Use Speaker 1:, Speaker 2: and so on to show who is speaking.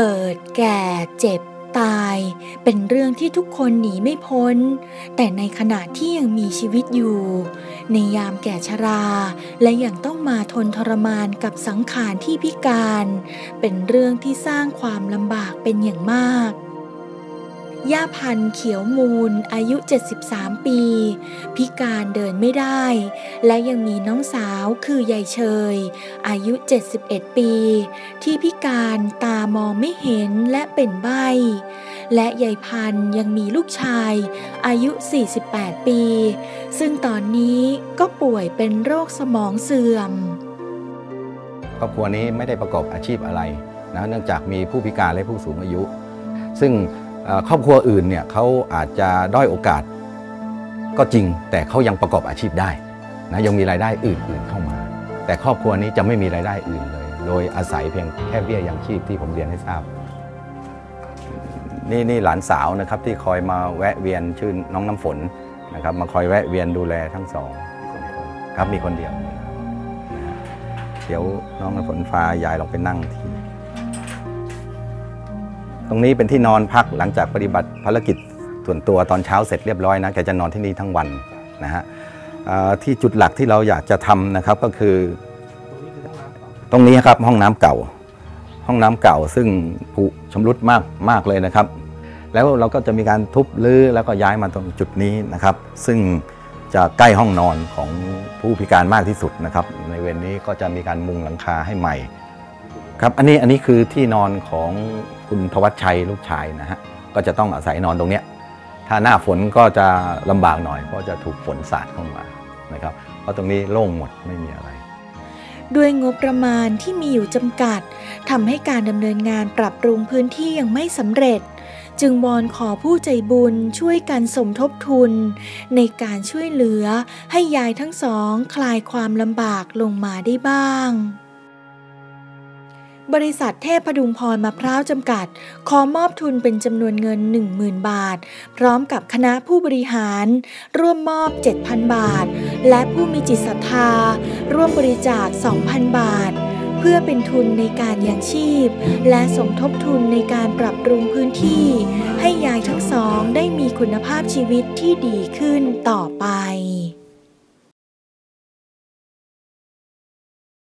Speaker 1: เกิด แก่ เจ็บ ตาย เป็นเรื่องที่ทุกคนหนีไม่พ้น แต่ในขณะที่ยังมีชีวิตอยู่ ในยามแก่ชรา และยังต้องมาทนทรมานกับสังขารที่พิการ เป็นเรื่องที่สร้างความลำบากเป็นอย่างมาก ย่าพันเขียวมูล อายุ 73 ปี พิการเดินไม่ได้ และยังมีน้องสาวคือยายเชย อายุ 71 ปี ที่พิการตามองไม่เห็นและเป็นใบ้และยายพันยังมีลูกชาย อายุ 48 ปี ซึ่งตอนนี้ก็ป่วยเป็นโรคสมองเสื่อม
Speaker 2: ครอบครัวนี้ไม่ได้ประกอบอาชีพอะไรนะเนื่องจากมีผู้พิการและผู้สูงอายุ ซึ่ง ครอบครัวอื่นเนี่ยเขาอาจจะด้อยโอกาสก็จริง แต่เขายังประกอบอาชีพได้นะยังมีรายได้อื่นๆเข้ามา แต่ครอบครัวนี้จะไม่มีรายได้อื่นเลย โดยอาศัยเพียงแค่เบี้ยยังชีพที่ผมเรียนให้ทราบ นี่นี่หลานสาวนะครับที่คอยมาแวะเวียนชื่อน้องน้ำฝนนะครับมาคอยแวะเวียนดูแลทั้งสองครับมีคนเดียว เดี๋ยวน้องน้ำฝนพายายลองไปนั่งที่ ตรงนี้เป็นที่นอนพักหลังจากปฏิบัติภารกิจส่วนตัวตอนเช้าเสร็จเรียบร้อยนะแกจะนอนที่นี่ทั้งวันนะฮะที่จุดหลักที่เราอยากจะทำนะครับก็คือ ตรงนี้ครับห้องน้ำเก่า ห้องน้ำเก่าซึ่งผุชำรุดมากมากเลยนะครับ แล้วเราก็จะมีการทุบรื้อแล้วก็ย้ายมาตรงจุดนี้นะครับ ซึ่งจะใกล้ห้องนอนของผู้พิการมากที่สุดนะครับ ในเวรนี้ก็จะมีการมุงหลังคาให้ใหม่ ครับอันนี้อันนี้คือที่นอนของคุณทวัชชัยลูกชายนะฮะก็จะต้องอาศัยนอนตรงเนี้ยถ้าหน้าฝนก็จะลำบากหน่อย เพราะจะถูกฝนสาดเข้ามานะครับ เพราะตรงนี้โล่งหมดไม่มีอะไร
Speaker 1: ด้วยงบประมาณที่มีอยู่จำกัดทำให้การดำเนินงานปรับปรุงพื้นที่ยังไม่สำเร็จ จึงวอนขอผู้ใจบุญช่วยกันสมทบทุน ในการช่วยเหลือให้ยายทั้งสองคลายความลำบากลงมาได้บ้าง บริษัทเทพพดุงพรมะพร้าวจำกัด ขอมอบทุนเป็นจำนวนเงิน 10,000 บาท พร้อมกับคณะผู้บริหาร ร่วมมอบ 7,000 บาท และผู้มีจิตศรัทธา ร่วมบริจาค 2,000 บาท เพื่อเป็นทุนในการยังชีพ และสมทบทุนในการปรับปรุงพื้นที่ ให้ยายทั้งสองได้มีคุณภาพชีวิตที่ดีขึ้นต่อไป